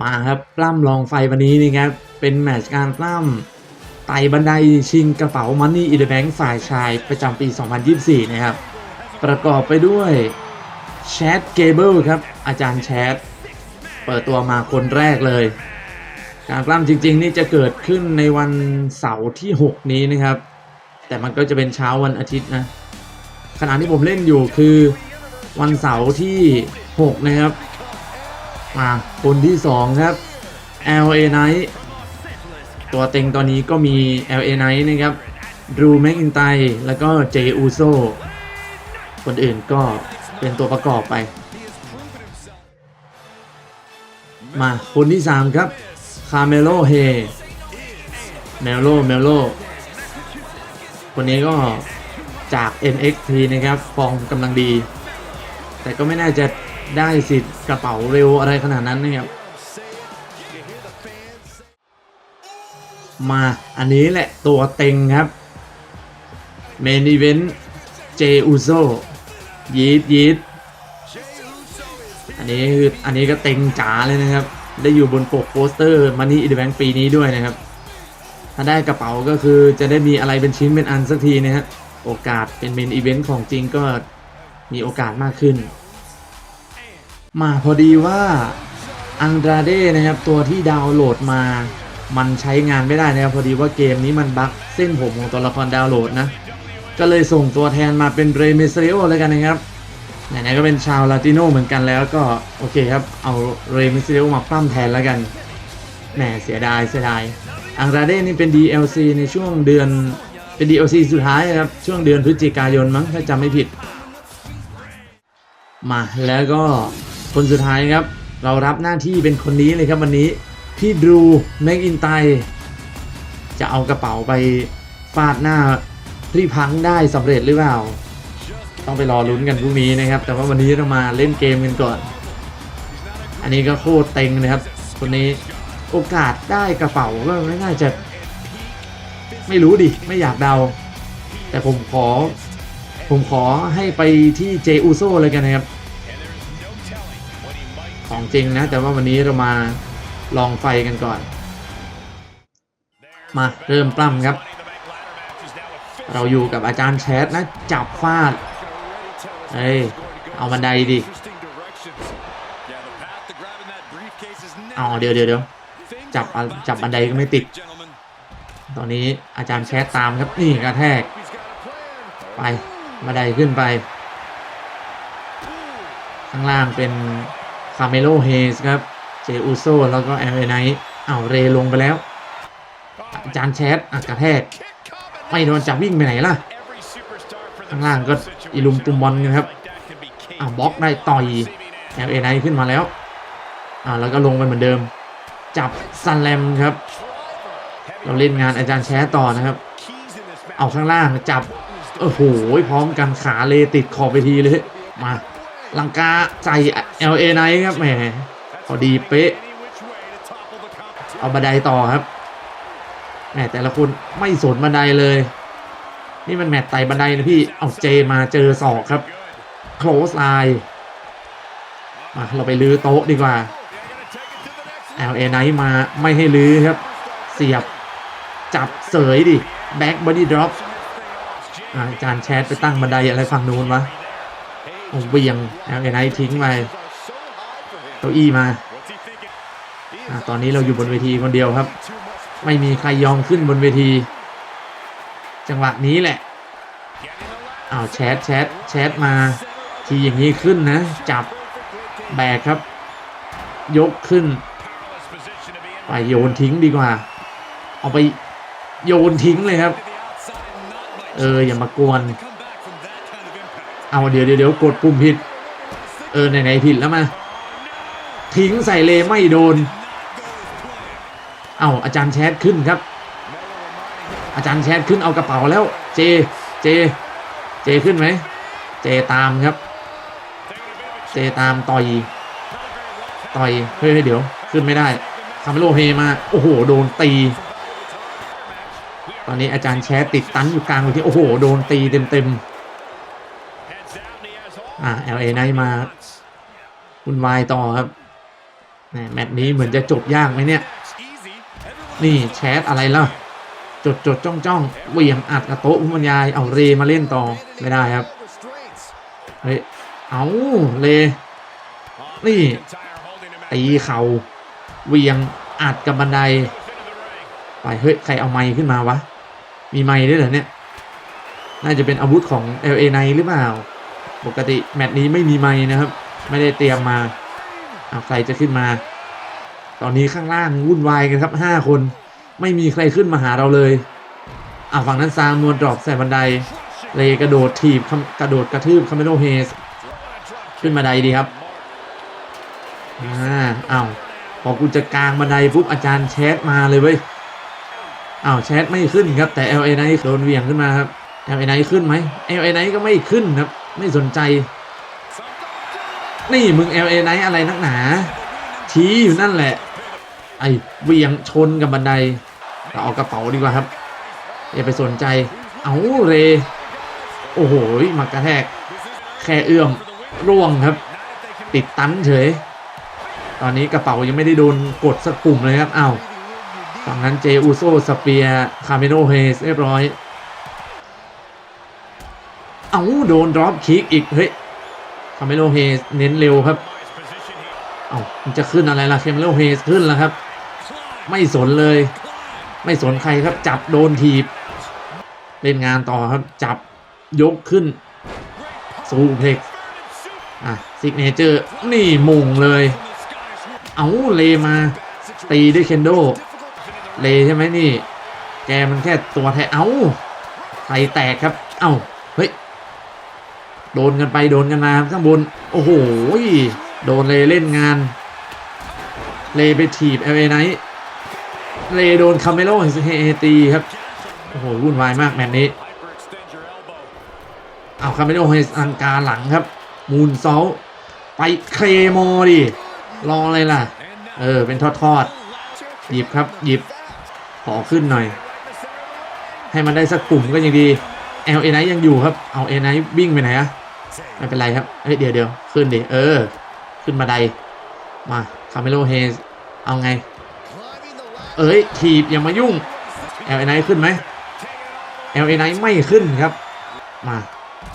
มาครับปล้ำลองไฟวันนี้นี่ครับเป็นแมตช์การปล้ำไต่บันไดชิงกระเป๋ามันนี่อีเดแบงค์ฝ่ายชายประจำปี 2024 นะครับ ประกอบไปด้วยแชทเกเบิลครับ อาจารย์แชทเปิดตัวมาคนแรกเลย การปล้ำจริง ๆ นี่จะเกิดขึ้นในวันเสาร์ที่ 6 นี้นะครับ แต่มันก็จะเป็นเช้าวันอาทิตย์นะขณะที่ผมเล่นอยู่คือวันเสาร์ที่ 6 นะครับ มาคนที่ 2 ครับ LA Knight ตัวเต็งตอนนี้ก็มี LA Knight นะครับรูแมกอินไตแล้วก็เจอูโซคนอื่นก็เป็นตัวประกอบไป มาคนที่ 3 ครับคาเมโลเฮเมโลเมโลคนนี้ก็จาก NXT นะครับ ฟอร์มกำลังดี แต่ก็ไม่น่าจะ ได้สิทธิ์กระเป๋าเร็วอะไรขนาดนั้นนะครับ มาอันนี้แหละตัวเต็งครับเมนอีเวนต์เจอูโซยีดยีดอันนี้คืออันนี้ก็เต็งจ๋าเลยนะครับ ได้อยู่บนปกโปสเตอร์มันนี่อีเวนต์ปีนี้ด้วยนะครับ ถ้าได้กระเป๋าก็คือจะได้มีอะไรเป็นชิ้นเป็นอันสักทีนะฮะโอกาสเป็นเมนอีเวนต์ของจริงก็มีโอกาสมากขึ้น มาพอดีว่าอังดราเด้นะครับตัวที่ดาวน์โหลดมา มันใช้งานไม่ได้นะครับพอดีว่าเกมนี้มันบั๊กเส้นผมของตัวละครดาวน์โหลดนะ ก็เลยส่งตัวแทนมาเป็นเรมิเซโอแล้วกันนะครับไหนๆก็เป็นชาวลาติโนเหมือนกันแล้วก็โอเคครับเอาเรมิเซโอมาปั้มแทนแล้วกันแหมเสียดายเสียดายอังราเด้นี่เป็น DLC ในช่วงเดือนเป็น DLC สุดท้ายนะครับช่วงเดือนพฤศจิกายนมั้งถ้าจำไม่ผิด มาแล้วก็ คนสุดท้ายครับ เรารับหน้าที่เป็นคนนี้เลยครับวันนี้ พี่ดูแม็กอินไตจะเอากระเป๋าไปฟาดหน้าพี่พังได้สำเร็จหรือเปล่า ต้องไปรอลุ้นกันพรุ่งนี้นะครับ แต่ว่าวันนี้เรามาเล่นเกมกันก่อน อันนี้ก็โคตรเต็งนะครับ คนนี้โอกาสได้กระเป๋าก็ไม่น่าจะ ไม่รู้ดิ ไม่อยากเดา แต่ผมขอ ผมขอให้ไปที่เจอูโซเลยกันนะครับ ของจริงนะ แต่ว่าวันนี้เรามาลองไฟกันก่อน มาเริ่มปล้ำครับ เราอยู่กับอาจารย์แชทนะ จับฟาด เฮ้ย เอาบันไดดิเอาเดี๋ยวเดี๋ยวเดี๋ยวจับจับบันไดก็ไม่ติด ตอนนี้อาจารย์แชทตามครับ นี่กระแทก ไปบันไดขึ้นไป ข้างล่างเป็นาเมโลเฮสครับ เจอูโซแล้วก็แอลเอไนเอาเรลงไปแล้วอาจารย์แชทอะกระแทก ไม่โดนจับวิ่งไปไหนล่ะ ข้างล่างก็อีลุมตุมบอลกันครับอ่าบล็อกได้ต่อยแอลเอไนขึ้นมาแล้วอ่าแล้วก็ลงไปเหมือนเดิม จับซันแลมครับ เราเล่นงานอาจารย์แชทต่อนะครับ เอาข้างล่างจับโอ้โหพร้อมกันขาเลติดขอบไปทีเลยมา ลังกาใส่ LA ไนครับแหมพอดีเป๊ะ เอาบันไดต่อครับแหมแต่ละคนไม่สนบันไดเลย นี่มันแมตช์ไต่บันไดนะพี่เอาเจมาเจอศอกครับ close eye มาเราไปลื้อโต๊ะดีกว่า LA ไนมาไม่ให้ลื้อครับ เสียบจับเสยดิ back body drop อาอาจารย์แชทไปตั้งบันไดอะไรฝั่งนู้นวะ เบี่ยง LA ไนทิ้งไปเก้าอี้มาอตอนนี้เราอยู่บนเวทีคนเดียวครับ ไม่มีใครยอมขึ้นบนเวที จังหวะนี้แหละเอาแชทแชทแชทมา ทีอย่างนี้ขึ้นนะ จับแบกครับ ยกขึ้น ไปโยนทิ้งดีกว่า เอาไปโยนทิ้งเลยครับ เอออย่ามากวน เอาเดี๋ยวเดี๋ยวกดปุ่มผิด เออ ไหน ๆ ผิดแล้วมา ทิ้งใส่เลไม่โดน เอาอาจารย์แชทขึ้นครับ อาจารย์แชทขึ้นเอากระเป๋าแล้ว เจ เจ เจขึ้นไหม เจตามครับ เจตามต่อยต่อย เฮ้ยเดี๋ยว ขึ้นไม่ได้คาเมโลเฮมา โอ้โห โดนตี ตอนนี้อาจารย์แชทติดตันอยู่กลางเวทีโอ้โห โดนตีเต็มเต็มๆ อ่า LA ไนมาคุณวายต่อครับแมตช์นี้เหมือนจะจบยากไหมเนี่ย นี่แชทอะไรล่ะ จดจดจ้องจ้องเวี่ยงอัดกระโต๊ะผู้บรรยายเอาเรมาเล่นต่อไม่ได้ครับ เฮ้ย เอาเลนี่ตีเข่าเวียงอัดกับบันได ไปเฮ้ย ใครเอาไม้ขึ้นมาวะ มีไม้ด้วยเหรอเนี่ย น่าจะเป็นอาวุธของ LA ในหรือเปล่า ปกติแมตช์นี้ไม่มีไม้นะครับ ไม่ได้เตรียมมาเอาใครจะขึ้นมา ตอนนี้ข้างล่างวุ่นวายกันครับห้าคน ไม่มีใครขึ้นมาหาเราเลยอ่าฝั่งนั้นซางนวลดรอปใส่บันได เลยกระโดดถีบกระโดดกระทืบคาเมโลเฮสขึ้นบันไดดีครับอ่าอ้าวพอกูจะกลางบันไดปุ๊บอาจารย์แชทมาเลยเว้ยอ้าวแชทไม่ขึ้นครับแต่ LA ไนโดนเวียงขึ้นมาครับ LA ไนขึ้นไหม LA ไนก็ไม่ขึ้นครับ ไม่สนใจ นี่มึง LA ไนอะไรนักหนา ชี้อยู่นั่นแหละ ไอ้เวียงชนกับบันไดเราเอากระเป๋าดีกว่าครับ อย่าไปสนใจ เอาเร โอ้โหมากระแทก แค่เอื้อมร่วงครับ ติดตันเฉย ตอนนี้กระเป๋ายังไม่ได้โดนกดสักปุ่มเลยครับ เอ้าฝั่งนั้นเจอูโซสเปียคาเมโนเฮสเรียบร้อย เอาโดนดรอปคิกอีก เฮ้ยคาเมโนเฮสเน้นเร็วครับ เอามันจะขึ้นอะไรล่ะคาเมโนเฮสขึ้นแล้วครับ ไม่สนเลย ไม่สนใครครับ จับโดนถีบ เล่นงานต่อครับ จับยกขึ้นซูเพล็กอะซิกเนเจอร์ นี่มุงเลย เอาเลมา ตีด้วยเคนโด เลใช่ไหมนี่ แกมันแค่ตัวแท้เอาใครแตกครับ เอ้า เฮ้ย โดนกันไปโดนกันมาข้างบน โอ้โหโดนเลเล่นงาน เลไปถีบเอลเอไนเลโดนคาเมโลเฮตีครับ โอ้โหวุ่นวายมากแมตช์นี้ เอาคาเมโลเฮอังกาหลังครับ มูนเซอลไปเคลโมดิรออะไรล่ะ เออ เป็นทอดทอดๆหยิบครับ หยิบ ขอขึ้นหน่อย ให้มันได้สักกลุ่มก็ยังดี L A ไนยังอยู่ครับ เอา A ไนวิ่งไปไหนอะ ไม่เป็นไรครับเฮ้ยเดี๋ยวเดี๋ยวขึ้นดิเออ ขึ้นมาไดมาคาเมโลเฮสเอาไง เอ้ยถีบอย่ามายุ่ง L A ไนขึ้นไหม L A ไนไม่ขึ้นครับ มา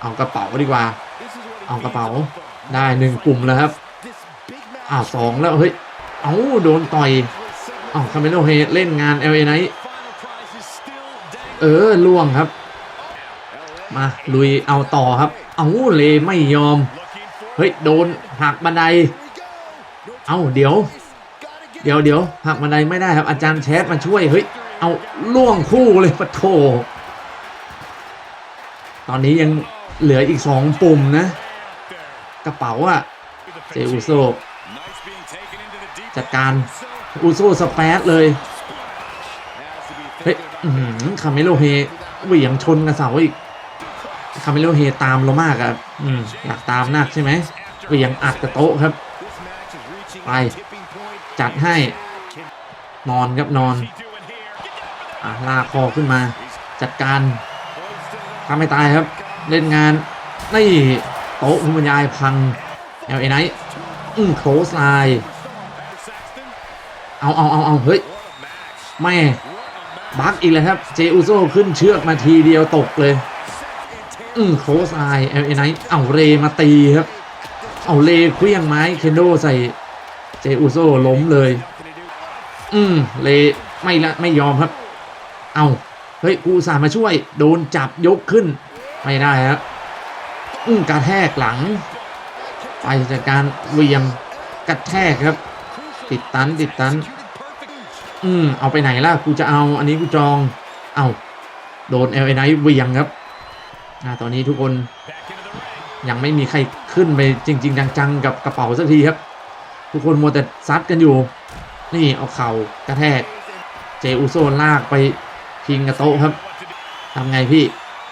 เอากระเป๋าดีกว่า เอากระเป๋าได้หนึ่งกลุ่มแล้วครับอ้าสองแล้วเฮ้ยเอาโดนต่อยอ้าวคาเมโลเฮเล่นงาน LA ไนเออล่วงครับ มาลุยเอาต่อครับ เอาเลไม่ยอม เฮ้ย โดนหักบันได เอาเดี๋ยว เดี๋ยวเดี๋ยวหักบันไดไม่ได้ครับอาจารย์แชทมาช่วย เฮ้ย เอาล่วงคู่เลยปะโถตอนนี้ยังเหลืออีกสองปุ่มนะ กระเป๋าอะเจอุโซจัดการอูโซสเปซเลย เฮ้ยคาเมโลเฮเหวี่ยงชนกับเสาอีก คาเมโลเฮตามเรามากอะอืมอยากตามนักใช่ไหมเหวี่ยงอัดกับโต๊ะครับ ไปจัดให้ นอนครับนอนอะลากคอขึ้นมา จัดการทำไม่ตายครับ เล่นงานนี่โต๊ะคุณบรรยายพังเอลเอไนอืมโคสไลน์เอาเอาเอาเอาเฮ้ยแม่บักอีกแล้วครับ เจอุโซขึ้นเชือกมาทีเดียวตกเลย อืมโคสไลน์เอลเอไนเอาเรมาตีครับ เอาเลเคลี้ยงไม้เคนโดใส่เจอุโซล้มเลย อืมเลไม่ละไม่ยอมครับ เอาเฮ้ยกูสามาช่วย โดนจับยกขึ้น ไม่ได้ครับอืมกระแทกหลัง ไปจากการเวียงกระแทกครับ ติดตันติดตัน อืมเอาไปไหนล่ะกูจะเอาอันนี้กูจอง เอาโดนเอลเอไนเวียงครับ อ่าตอนนี้ทุกคนยังไม่มีใครขึ้นไปจริง ๆ จังๆ กับกระเป๋าสักทีครับ ทุกคนมัวแต่ซัดกันอยู่ นี่เอาเข่ากระแทก เจอุโซลากไปพิงกับโต๊ะครับทำไงพี่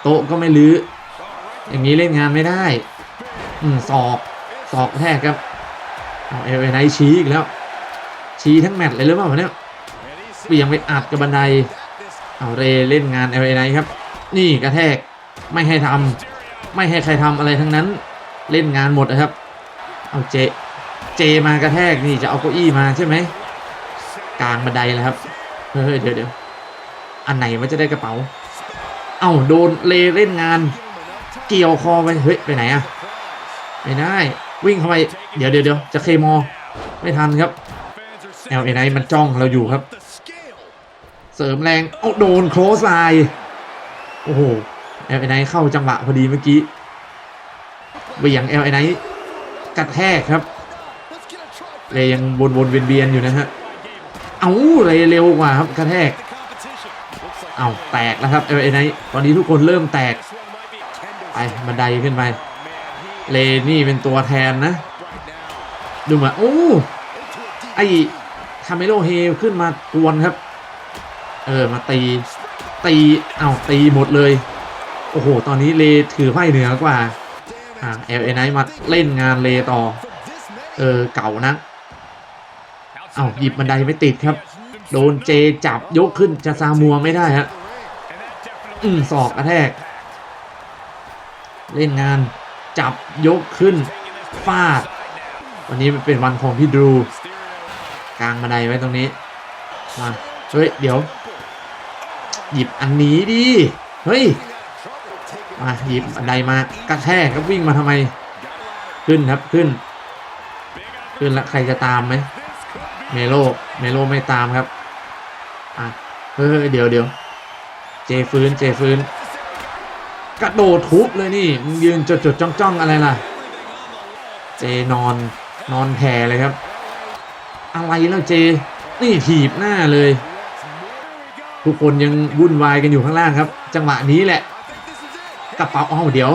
โต๊ะก็ไม่ลื้ออย่างนี้เล่นงานไม่ได้ อืมศอกศอกกระแทกครับเอาเอลเอไนชี้อีกแล้ว ชี้ทั้งแมตช์เลยหรือเปล่าเนี่ยเบี่ยงไปอัดกับบันไดเอาเรเล่นงานเอลเอไนครับ นี่กระแทก ไม่ให้ทำไม่ให้ใครทำอะไรทั้งนั้น เล่นงานหมดนะครับ เอาเจ เจมากระแทกนี่จะเอาเก้าอี้มาใช่ไหมกลางบันไดแล้วครับ เฮ้ยเดี๋ยวเดี๋ยวอันไหนมันจะได้กระเป๋า เอ้าโดนเลเล่นงาน เกี่ยวคอไป เฮ้ยไปไหนอะไม่ได้ วิ่งเข้าไป เดี๋ยวเดี๋ยวเดี๋ยวจะเคมอ ไม่ทันครับ Fans are LA มันจ้องเราอยู่ครับ เสริมแรง เอาโดนโครสไลโอ้โห LA เข้าจังหวะพอดีเมื่อกี้เหวี่ยง LA กระแทกครับเลยยังวนวนๆเวียนเวียนๆอยู่นะฮะเอาเลยเร็วกว่าครับกระแทกเอาแตกแล้วครับ LA ตอนนี้ทุกคนเริ่มแตกไปบันไดขึ้นไปเลนี่เป็นตัวแทนนะดูมือนโอ้ไอคาเมโลเฮขึ้นมากวนครับ เออมาตีตีเอาตีหมดเลย โอ้โห ตอนนี้เลถือไพ่เหนือกว่า อ่าเอลเอไนมาเล่นงานเลต่อ เออ เก่านะเอาหยิบบันไดไม่ติดครับ โดนเจจับยกขึ้นจะซามัวไม่ได้ฮะ อืมศอกกระแทก เล่นงานจับยกขึ้นฟาด วันนี้เป็นวันของพี่ดูกลางบันไดไว้ตรงนี้ มา เฮ้ย เดี๋ยว หยิบอันนี้ดิ เฮ้ย มาหยิบบันไดมากระแทกก็วิ่งมาทำไม ขึ้นครับขึ้น ขึ้นแล้วใครจะตามไหมเมโลเมโลไม่ตามครับอะเฮ้ยเดี๋ยวเดี๋ยวเจฟื้นเจฟื้น กระโดดทุบเลยนี่มึงยืนจดจดจ้องจ้องอะไรล่ะ เจนอนนอนแผ่เลยครับ อะไรแล้วเจ นี่ถีบหน้าเลย ทุกคนยังวุ่นวายกันอยู่ข้างล่างครับ จังหวะนี้แหละ กระเป๋าอ้าวเดี๋ยว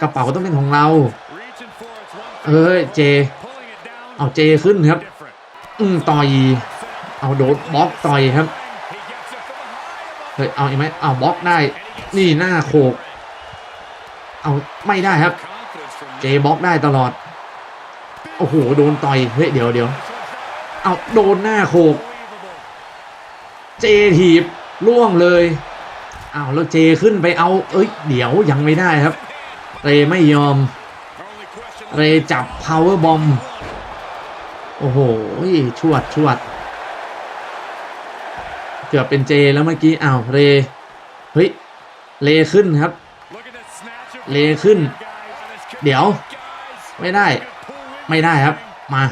กระเป๋าต้องเป็นของเรา เอ้ยเจ เอาเจขึ้นครับ อืมต่อย เอาโดดบล็อกต่อยครับ เฮ้ย เอาอีกไหมเอาบล็อกได้ นี่หน้าโขก เอาไม่ได้ครับ เจบล็อกได้ตลอด โอ้โห โดนต่อย เฮ้ย เดี๋ยวเดี๋ยว เอาโดนหน้าโขก เจถีบล่วงเลยเอาวแล้วเจขึ้นไปเอา เอ้ย เดี๋ยวยังไม่ได้ครับ เรไม่ยอม เรจับ power bomb โอ้โหชวดชวด เกือบเป็นเจแล้วเมื่อกี้ อ้าว เร เฮ้ยเลขึ้นครับ เลขึ้น เดี๋ยว ไม่ได้ ไม่ได้ครับ มา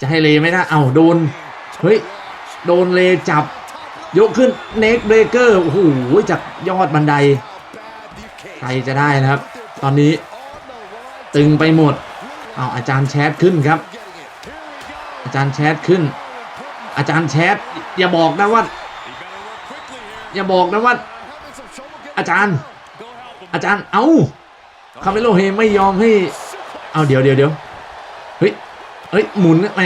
จะให้เลไม่ได้ เอาโดน เฮ้ย โดนเลจับ ยกขึ้นเน็กเบรเกอร์โอ้โหจากยอดบันไดใครจะได้นะครับ ตอนนี้ ตึงไปหมดเอาอาจารย์แชทขึ้นครับ อาจารย์แชทขึ้น อาจารย์แชทอย่าบอกนะว่า อย่าบอกนะว่า อาจารย์ อาจารย์เอาคาเมโลเฮไม่ยอมให้ เอาเดี๋ยวเดี๋ยวเดี๋ยวเฮ้ยเฮ้ยหมุนแหม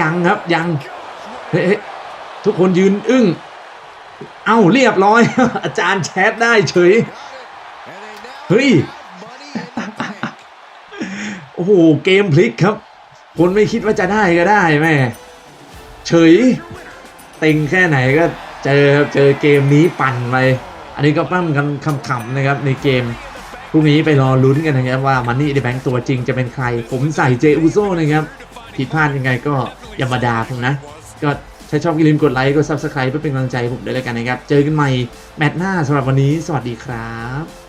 ยังครับยังเฮ้ยเฮ้ย ทุกคนยืนอึ้ง เอ้าเรียบร้อย อาจารย์แชทได้เฉย เฮ้ย โอ้โห เกมพลิกครับ คนไม่คิดว่าจะได้ก็ได้แม่ เฉย เต็งแค่ไหนก็เจอเจอเกมนี้ปั่นไป อันนี้ก็ปั้มกันขำๆนะครับในเกมพรุ่งนี้ไปรอลุ้นกันนะครับว่ามันนี่ในแบงค์ตัวจริงจะเป็นใคร ผมใส่เจอูโซนะครับผิดพลาดยังไงก็อย่ามาด่าผมนะ ก็ ถ้าชอบอย่าลืมกดไลค์กด Subscribe เพื่อเป็นกำลังใจผมด้วยแล้วกันนะครับ เจอกันใหม่แมตช์หน้าสำหรับวันนี้ สวัสดีครับ